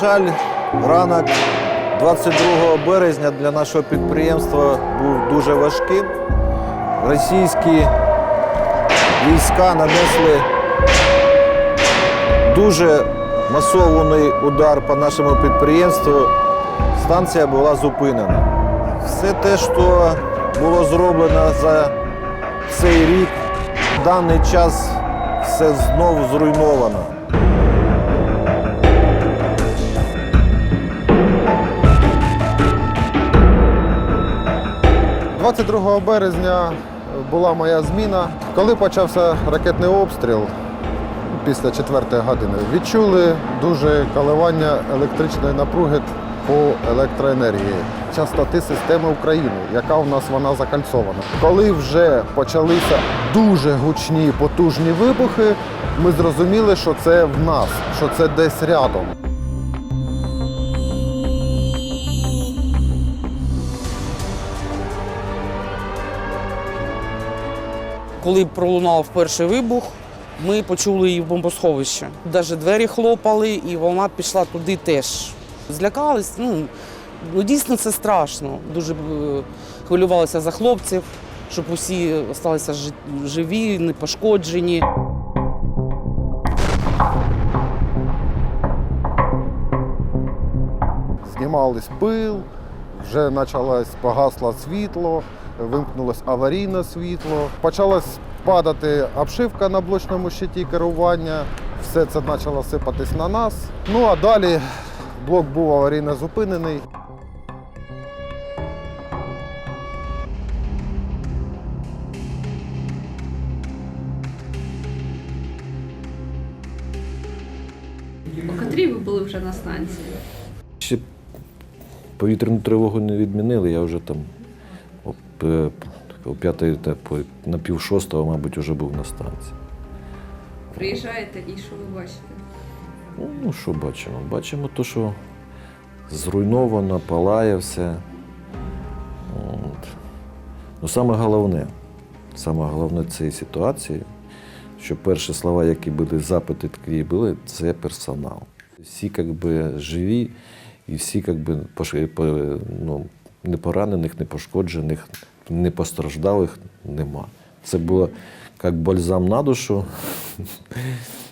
жаль, ранок 22 березня для нашого підприємства був дуже важким. Російські війська нанесли дуже масований удар по нашому підприємству. Станція була зупинена. Все те, що було зроблено за цей рік, в даний час все знову зруйновано. 22 березня була моя зміна. Коли почався ракетний обстріл після 4 години, відчули дуже коливання електричної напруги по електроенергії, частоти системи України, яка у нас вона закальцована. Коли вже почалися дуже гучні потужні вибухи, ми зрозуміли, що це в нас, що це десь рядом. Коли пролунав перший вибух, ми почули її в бомбосховищі. Навіть двері хлопали, і вона пішла туди теж. Злякались. Ну, ну дійсно це страшно. Дуже е, хвилювалися за хлопців, щоб усі залишилися живі, не пошкоджені. знімались пил, вже почалось погасло світло, вимкнулось аварійне світло, почалась падати обшивка на блочному щиті керування. Все це почало сипатись на нас. Ну а далі блок був аварійно зупинений. О котрій ви були вже на станції? Ще повітряну тривогу не відмінили, я вже там о, п'ятої на пів шостого, мабуть, вже був на станції. Приїжджаєте і що ви бачите? Ну, що бачимо? Бачимо те, що зруйновано, палає все. От. Ну, саме головне, саме головне цієї ситуації, що перші слова, які були, запити такі були, це персонал. Всі як би, живі і всі як би, пош- по- ну, не поранених, не пошкоджених, не постраждалих нема. Це було як бальзам на душу.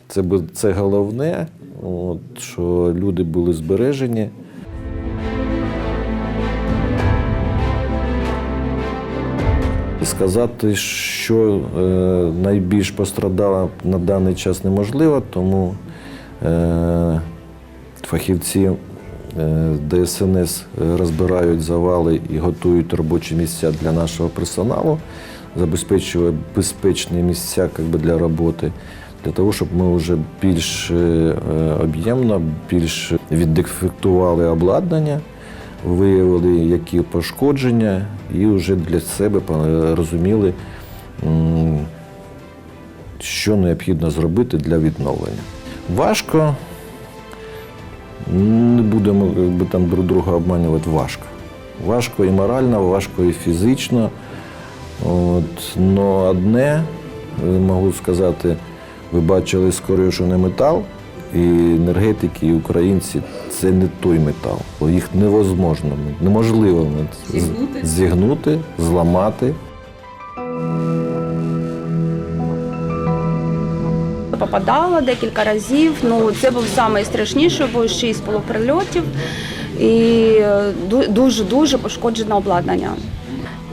Це, це головне, от, що люди були збережені. Сказати, що е, найбільш пострадало на даний час неможливо, тому е, фахівці ДСНС розбирають завали і готують робочі місця для нашого персоналу, забезпечують безпечні місця би, для роботи, для того, щоб ми вже більш е, об'ємно, більш віддефектували обладнання виявили, які пошкодження, і вже для себе е, розуміли, що необхідно зробити для відновлення. Важко, не будемо якби, там друг друга обманювати, важко. Важко і морально, важко і фізично. От, но одне, е, можу сказати, ви бачили скорюшений метал, і енергетики, і українці це не той метал. Їх невозможно, неможливо Зігнути? зігнути, зламати. Попадала декілька разів. Ну це був найстрашніший, бо шість було прильотів і дуже дуже пошкоджене обладнання.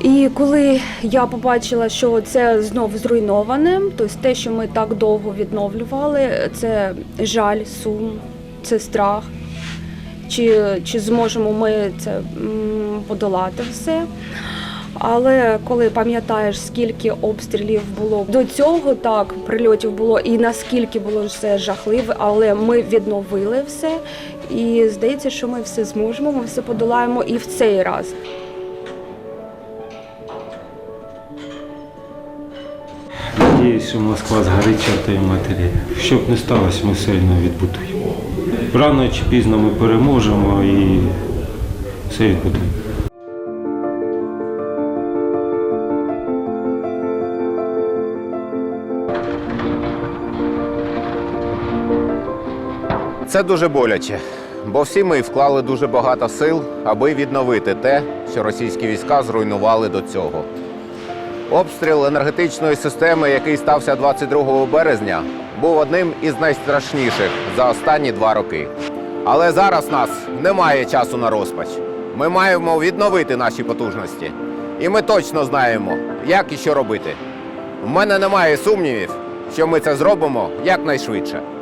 І коли я побачила, що це знов зруйноване, тобто те, що ми так довго відновлювали, це жаль, сум, це страх. Чи, чи зможемо ми це подолати все? Але коли пам'ятаєш, скільки обстрілів було до цього, так прильотів було, і наскільки було все жахливе, але ми відновили все. І здається, що ми все зможемо, ми все подолаємо і в цей раз. Надіюсь, що Москва згорить чортовій матері. Що б не сталося, ми одно відбудуємо. Рано чи пізно ми переможемо і все відбудуємо. Це дуже боляче. бо всі ми вклали дуже багато сил, аби відновити те, що російські війська зруйнували до цього. Обстріл енергетичної системи, який стався 22 березня, був одним із найстрашніших за останні два роки. Але зараз нас немає часу на розпач. Ми маємо відновити наші потужності. І ми точно знаємо, як і що робити. У мене немає сумнівів, що ми це зробимо якнайшвидше.